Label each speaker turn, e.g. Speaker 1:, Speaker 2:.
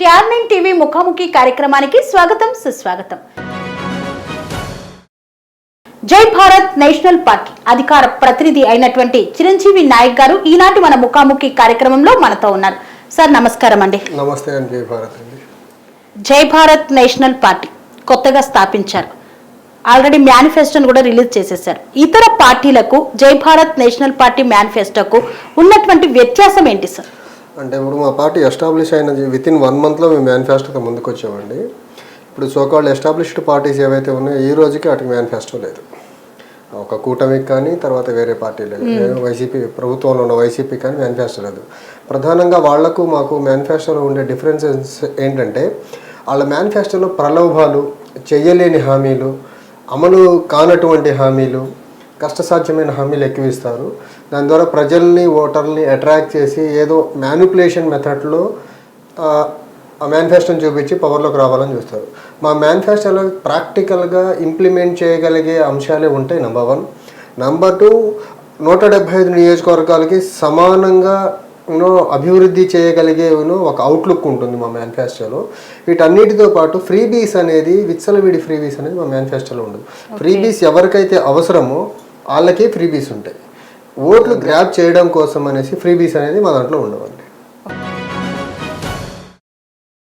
Speaker 1: TR nine TV ముఖాముఖి కార్యక్రమానికి స్వాగతం సుస్వాగతం. జై భారత్ నేషనల్ పార్టీ అధికార ప్రతినిధి అయినటువంటి చిరంజీవి నాయక్ గారు ఈనాటి మన ముఖాముఖి కార్యక్రమంలో మనతో ఉన్నారు. సార్ నమస్కారం అండి.
Speaker 2: నమస్తే జై భారత్ అండి.
Speaker 1: జై భారత్ నేషనల్ పార్టీ కొత్తగా స్థాపించారు. ఆల్రెడీ మేనిఫెస్టోను కూడా రిలీజ్ చేసేసారు ఇతర పార్టీలకు జై భారత్ నేషనల్ పార్టీ మేనిఫెస్టోకు ఉన్నటువంటి వ్యత్యాసం ఏంటి సార్?
Speaker 2: అంటే ఇప్పుడు మా పార్టీ ఎస్టాబ్లిష్ అయిన విత్ ఇన్ వన్ మంత్లో మేము మేనిఫెస్టోతో ముందుకు వచ్చామండి ఇప్పుడు సోకాల్డ్ ఎస్టాబ్లిష్డ్ పార్టీస్ ఏవైతే ఉన్నాయో ఈ రోజుకి వాటికి మేనిఫెస్టో లేదు. ఒక కూటమికి కానీ తర్వాత వేరే పార్టీలు వైసీపీ ప్రభుత్వంలో ఉన్న వైసీపీ కానీ మేనిఫెస్టో లేదు. ప్రధానంగా వాళ్ళకు మాకు మేనిఫెస్టోలో ఉండే డిఫరెన్సెస్ ఏంటంటే వాళ్ళ మేనిఫెస్టోలో ప్రలోభాలు చెయ్యలేని హామీలు అమలు కానటువంటి హామీలు కష్టసాధ్యమైన హామీలు ఎక్కువ ఇస్తారు దాని ద్వారా ప్రజల్ని ఓటర్ని అట్రాక్ట్ చేసి ఏదో మ్యానిపులేషన్ మెథడ్లో ఆ మేనిఫెస్టోని చూపించి పవర్లోకి రావాలని చూస్తారు. మా మేనిఫెస్టోలో ప్రాక్టికల్గా ఇంప్లిమెంట్ చేయగలిగే అంశాలే ఉంటాయి నెంబర్ వన్. నెంబర్ టూ నూట డెబ్బై ఐదు నియోజకవర్గాలకి సమానంగా యూనో అభివృద్ధి చేయగలిగే యూనో ఒక అవుట్లుక్ ఉంటుంది మా మేనిఫెస్టోలో. వీటన్నిటితో పాటు ఫ్రీబీస్ అనేది విచ్చలవిడి ఫ్రీబీస్ అనేది మా మేనిఫెస్టోలో ఉండదు. ఫ్రీబీస్ ఎవరికైతే అవసరమో వాళ్ళకే ఫ్రీబీస్ ఉంటాయి. ఓట్లు గ్రాప్ చేయడం కోసం అనేసి ఫ్రీబీస్ అనేది మా దాంట్లో ఉండవండి.